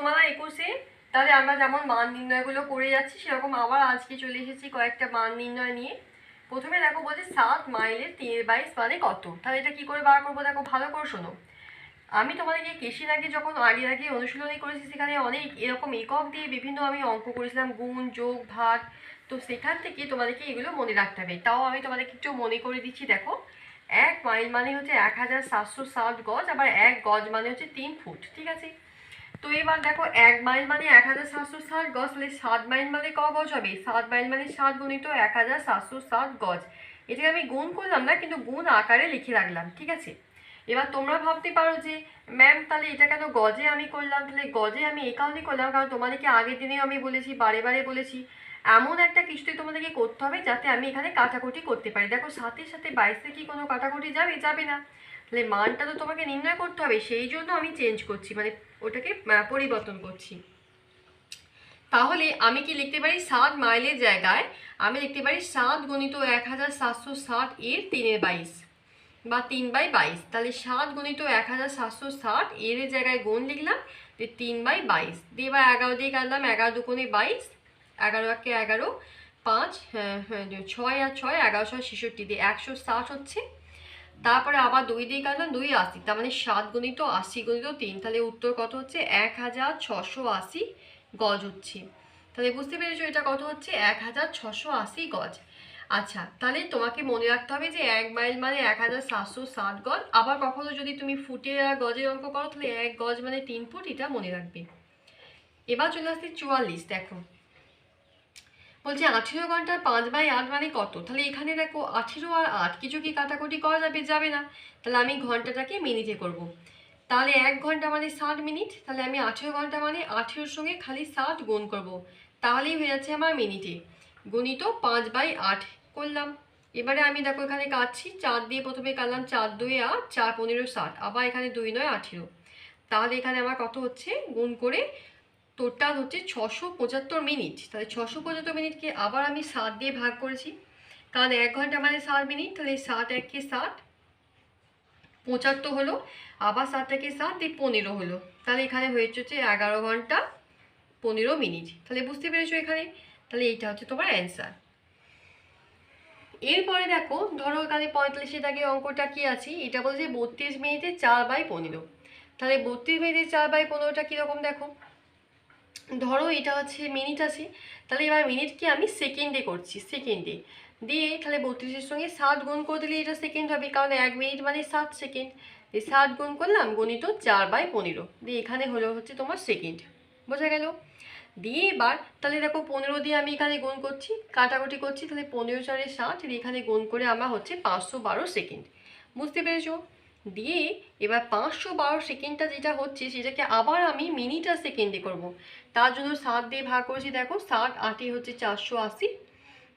অষ্টমালা একুশে, তাহলে আমরা যেমন মান নির্ণয়গুলো করে যাচ্ছি, সেরকম আবার আজকে চলে এসেছি কয়েকটা মান নির্ণয় নিয়ে। প্রথমে দেখো বলছে সাত মাইলের তিনের বাইশ মানে কত? তাহলে এটা কি করে বার করব? দেখো, ভালো করে শোনো। আমি তোমাদেরকে কেশির আগে যখন আগে আগে অনুশীলনী করেছি, সেখানে অনেক এরকম একক দিয়ে বিভিন্ন আমি অঙ্ক করেছিলাম, গুণ, যোগ, ভাগ। তো সেখান থেকে তোমাদেরকে এগুলো মনে রাখতে হবে। তাও আমি তোমাদেরকে একটু মনে করে দিচ্ছি, দেখো। এক মাইল মানে হচ্ছে এক হাজার সাতশো ষাট গজ, আবার এক গজ মানে হচ্ছে তিন ফুট, ঠিক আছে? তো এবার দেখো এক মাইল মানে এক হাজার সাতশো ষাট গজ, তাহলে সাত মাইল মানে ক গজ হবে? সাত মাইল মানে সাত গুণিত এক হাজার সাতশো ষাট গজ। এটাকে আমি গুণ করলাম না, কিন্তু গুণ আকারে লিখে রাখলাম, ঠিক আছে? এবার তোমরা ভাবতে পারো যে ম্যাম তাহলে এটা কেন গজে আমি করলাম? তাহলে গজে আমি এই কারণে করলাম, কারণ তোমাদেরকে আগের দিনেও আমি বলেছি, বারে বারে বলেছি, এমন একটা কিছুতে তোমাদেরকে করতে হবে যাতে আমি এখানে কাটাকুটি করতে পারি। দেখো, সাথে সাথে বাইশে কি কোনো কাটাকুটি যাবে? যাবে না। তাহলে মানটা তো তোমাকে নির্ণয় করতে হবে, সেই জন্য আমি চেঞ্জ করছি মানে ওটাকে পরিবর্তন করছি। তাহলে আমি কি লিখতে পারি? সাত মাইলের জায়গায় আমি লিখতে পারি সাত গণিত এক হাজার সাতশো ষাট এর তিনের বাইশ বা তিন বাই বাইশ। তাহলে সাত গণিত এক হাজার সাতশো ষাট এর জায়গায় গুণ লিখলাম, যে তিন বাই বাইশ। দিয়ে এবার এগারো দিয়ে কাটলাম, এগারো দুগুণে বাইশ, এগারো একে এগারো, পাঁচ হ্যাঁ হ্যাঁ ছয় আর ছয় এগারো ছয় ছেষট্টি। দিয়ে একশো ষাট হচ্ছে তারপরে আবার দুই দিয়ে কাটলাম দুই আশি। তার মানে সাত গণিত আশি গণিত তিন, তাহলে উত্তর কত হচ্ছে? এক হাজার ছশো আশি গজ হচ্ছে। তাহলে বুঝতে পেরেছ এটা কত হচ্ছে? এক হাজার ছশো আশি গজ। আচ্ছা তাহলে তোমাকে মনে রাখতে হবে যে এক মাইল মানে এক হাজার সাতশো ষাট গজ। আবার কখনো যদি তুমি ফুটে আর গজের অঙ্ক করো, তাহলে এক গজ মানে তিন ফুট, এটা মনে রাখবে। এবার চলে আসছে চুয়াল্লিশ, দেখো। বলছে আঠেরো ঘণ্টার পাঁচ বাই আট মানে কত? তাহলে এখানে দেখো আঠেরো আর আট কিছু কি কাটাকুটি করা যাবে? যাবে না। তাহলে আমি ঘন্টাটাকে মিনিটে করব। তাহলে এক ঘণ্টা মানে ষাট মিনিট। তাহলে আমি আঠেরো ঘণ্টা মানে আঠেরোর সঙ্গে খালি ষাট গুণ করব। তাহলেই হয়ে যাচ্ছে আমার মিনিটে। গুণিত পাঁচ বাই আট করলাম। এবারে আমি দেখো এখানে কাটছি। চার দিয়ে প্রথমে কাটলাম চার দুই আট, চার পনেরো ষাট। আবার এখানে দুই নয়, আঠেরো। তাহলে এখানে আমার কত হচ্ছে? গুণ করে টোটাল হচ্ছে ছশো পঁচাত্তর মিনিট। তাহলে ছশো পঁচাত্তর মিনিটকে আবার আমি ষাট দিয়ে ভাগ করেছি। কারণ এক ঘণ্টা মানে ষাট মিনিট, তাহলে ষাট একে ষাট পঁচাত্তর হলো, আবার ষাট থেকে ষাট দিয়ে পনেরো হলো। তাহলে এখানে হয়েছে হচ্ছে এগারো ঘণ্টা পনেরো মিনিট। তাহলে বুঝতে পেরেছ এখানে? তাহলে এইটা হচ্ছে তোমার অ্যান্সার। এরপরে দেখো, ধরো এখানে পঁয়তাল্লিশে দাগে অঙ্কটা কি আছে? এটা বলছে বত্রিশ মিনিটে চার বাই পনেরো। তাহলে বত্রিশ মিনিটে চার বাই পনেরোটা কীরকম দেখো? ধরো এটা হচ্ছে মিনিট আছে, তাহলে এবার মিনিটকে আমি সেকেন্ডে করছি সেকেন্ডে দিয়ে তাহলে বত্রিশের সঙ্গে সাত গুণ করে দিলে এটা সেকেন্ড হবে, কারণ এক মিনিট মানে সাত সেকেন্ড দিয়ে সাত গুণ করলাম, গণিত চার বাই পনেরো। দিয়ে এখানে হলো হচ্ছে তোমার সেকেন্ড বোঝা গেল? দিয়ে এবার তাহলে দেখো পনেরো দিয়ে আমি এখানে গুণ করছি, কাটাকুটি করছি, তাহলে পনেরো চারে ষাট এখানে গুণ করে আমার হচ্ছে পাঁচশো বারো সেকেন্ড বুঝতে পেরেছ? দিয়ে এবার পাঁচশো বারো সেকেন্ডটা যেটা হচ্ছে সেটাকে আবার আমি মিনিট আর সেকেন্ডে করব। তার জন্য সাত দিয়ে ভাগ করেছি, দেখো সাত, আটে হচ্ছে চারশো আশি।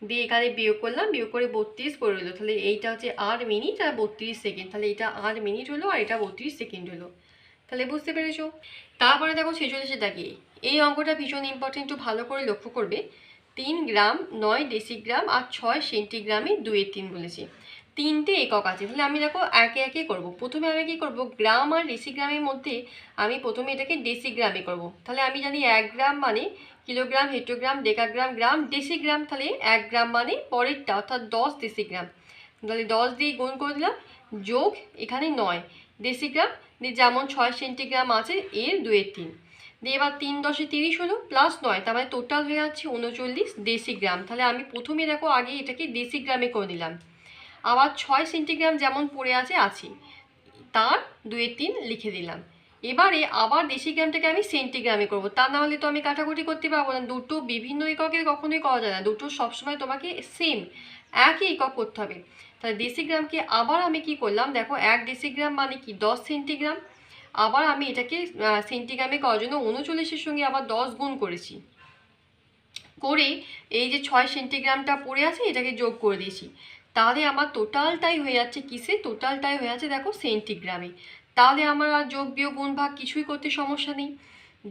দিয়ে এখানে বিয়োগ করলাম, বিয়োগ করে বত্রিশ করে হলো। তাহলে এইটা হচ্ছে আট মিনিট আর বত্রিশ সেকেন্ড। তাহলে এটা আট মিনিট হলো আর এটা বত্রিশ সেকেন্ড হলো। তাহলে বুঝতে পেরেছ? তারপরে দেখো ছেচল্লিশে দাগিয়ে এই অঙ্কটা ভীষণ ইম্পর্টেন্ট একটু ভালো করে লক্ষ্য করবে। তিন গ্রাম, নয় ডেসিগ্রাম আর ছয় সেন্টিগ্রামে দুয়ের তিন বলেছে। তিনটে একক আছে। তাহলে আমি দেখো একে একে করব। প্রথমে আমি কি করব? গ্রাম আর ডেসিগ্রামের মধ্যে আমি প্রথমে এটাকে ডেসিগ্রামে করব। তাহলে আমি জানি এক গ্রাম মানে kilogram, hectogram, decagram, gram, decigram, তাহলে এক গ্রাম মানে পরেরটা, অর্থাৎ দশ ডেসিগ্রাম। তাহলে দশ দিয়ে গুণ করে দিলাম, যোগ এখানে নয়। ডেসিগ্রাম, দিয়ে যেমন ছয় সেন্টিগ্রাম আছে, এর দুয়ের তিন। দিয়ে এবার তিন দশে তিরিশ হলো প্লাস নয়, তার মানে টোটাল হয়ে যাচ্ছে উনচল্লিশ ডেসিগ্রাম। তাহলে আমি প্রথমে দেখো আগে এটাকে ডেসিগ্রামে করে দিলাম। আবার ছয় সেন্টিগ্রাম যেমন পড়ে আছে, আছি। তার দুয়ের তিন লিখে দিলাম। এবারে আবার দেশি গ্রামটাকে আমি সেন্টিগ্রামে করব। তা না হলে তো আমি কাটাকুটি করতে পারব না। দুটো বিভিন্ন এককে কখনোই করা যায় না। দুটো সবসময় তোমাকে সেম একই একক করতে হবে। তাহলে ডেসিগ্রামকে আবার আমি কি করলাম? দেখো, এক দেশি গ্রাম মানে কি? দশ সেন্টিগ্রাম আবার আমি এটাকে সেন্টিগ্রামে করার জন্য উনচল্লিশের সঙ্গে আবার দশ গুণ করেছি। করে এই যে ছয় সেন্টিগ্রামটা পড়ে আছে, এটাকে যোগ করে দিয়েছি। তাহলে আমার টোটালটাই হয়ে যাচ্ছে কিসে? টোটালটাই হয়ে যাচ্ছে দেখো সেন্টিগ্রামে তাহলে আমার আর যোগ, বিয়োগ, গুণ, ভাগ কিছুই করতে সমস্যা নেই।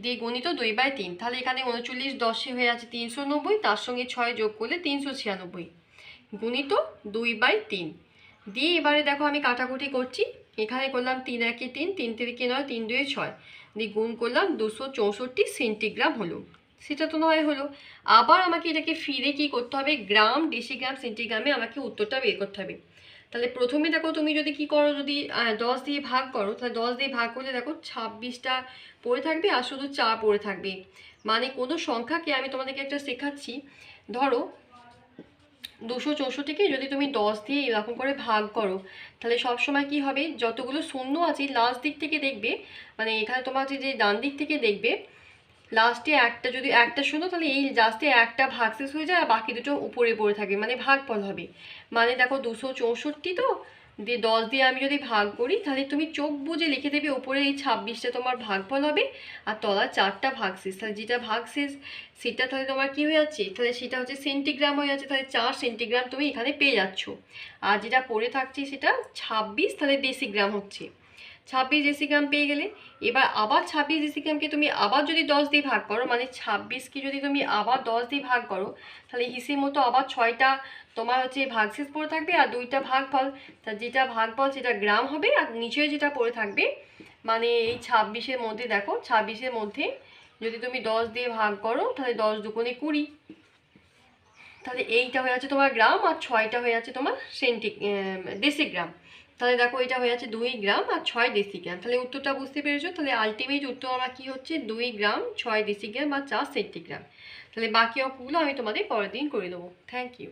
দিয়ে গণিত দুই বাই তিন। তাহলে এখানে উনচল্লিশ দশে হয়ে যাচ্ছে তিনশো নব্বই, তার সঙ্গে ছয় যোগ করলে তিনশো ছিয়ানব্বই। গুণিত দুই বাই তিন। দিয়ে এবারে দেখো আমি কাটাকুটি করছি। এখানে করলাম তিন একে তিন তিন তিরিকে নয়, তিন দুয়ে ছয়। দিয়ে গুণ করলাম দুশো চৌষট্টি সেন্টিগ্রাম হলো। সেটা তো নয় হলো। আবার আমাকে এটাকে ফিরে কি করতে হবে? গ্রাম ডেসিগ্রাম সেন্টিগ্রামে আমাকে উত্তরটা বের করতে হবে। তাহলে প্রথমে দেখো তুমি যদি কি করো, যদি দশ দিয়ে ভাগ করো, তাহলে দশ দিয়ে ভাগ করলে দেখো ছাব্বিশটা পড়ে থাকবে আর শুধু চা পড়ে থাকবে। মানে কোনো সংখ্যাকে আমি তোমাদেরকে একটা শেখাচ্ছি। ধরো দুশো চৌষট্টিকে যদি তুমি দশ দিয়ে এরকম করে ভাগ করো, তাহলে সবসময় কি হবে? যতগুলো শূন্য আছে লাস্ট দিক থেকে দেখবে মানে এখানে তোমার যে যে ডান দিক থেকে দেখবে লাস্টে একটা যদি একটা শূন্য, তাহলে এই লাস্টে একটা ভাগশেষ হয়ে যায় আর বাকি দুটো উপরে পড়ে থাকে মানে ভাগফল হবে। মানে দেখো দুশো চৌষট্টি তো, দিয়ে দশ দিয়ে আমি যদি ভাগ করি, তাহলে তুমি চোখ বুজে লিখে দেবে উপরে এই ছাব্বিশটা তোমার ভাগফল হবে, আর তলার চারটা ভাগশেষ তাহলে যেটা ভাগশেষ সেটা তাহলে তোমার কী হয়ে যাচ্ছে? তাহলে সেটা হচ্ছে সেন্টিগ্রাম হয়ে যাচ্ছে, তাহলে চার সেন্টিগ্রাম তুমি এখানে পেয়ে যাচ্ছ। আর যেটা পড়ে থাকছে সেটা ছাব্বিশ, তাহলে দেশি গ্রাম হচ্ছে। ছাব্বিশ ডেসিগ্রাম পেয়ে গেলে, এবার আবার ছাব্বিশ ডেসিগ্রামকে তুমি আবার যদি দশ দিয়ে ভাগ করো মানে ছাব্বিশকে যদি তুমি আবার দশ দিয়ে ভাগ করো, তাহলে হিসেব মতো আবার ছয়টা তোমার হচ্ছে ভাগশেষ পড়ে থাকবে আর দুইটা ভাগ ভাগফল। তা যেটা ভাগ ভাগফল সেটা গ্রাম হবে আর নিচে যেটা পড়ে থাকবে মানে এই ছাব্বিশের মধ্যে দেখো, ছাব্বিশের মধ্যে যদি তুমি দশ দিয়ে ভাগ করো, তাহলে দশ দুগুণে কুড়ি। তাহলে এইটা হয়ে যাচ্ছে তোমার গ্রাম আর ছয়টা হয়ে যাচ্ছে তোমার সেন্টি ডেসিগ্রাম তাহলে দেখো এটা হয়ে যাচ্ছে দুই গ্রাম আর ছয় দেশি ডেসিগ্রাম তাহলে উত্তরটা বুঝতে পেরেছ? তাহলে আলটিমেট উত্তর আমার কী হচ্ছে? দুই গ্রাম, ছয় দেশি ডেসিগ্রাম বা চার সেন্টিগ্রাম তাহলে বাকি অঙ্কগুলো আমি তোমাদের পরের দিন করে দেবো। Thank you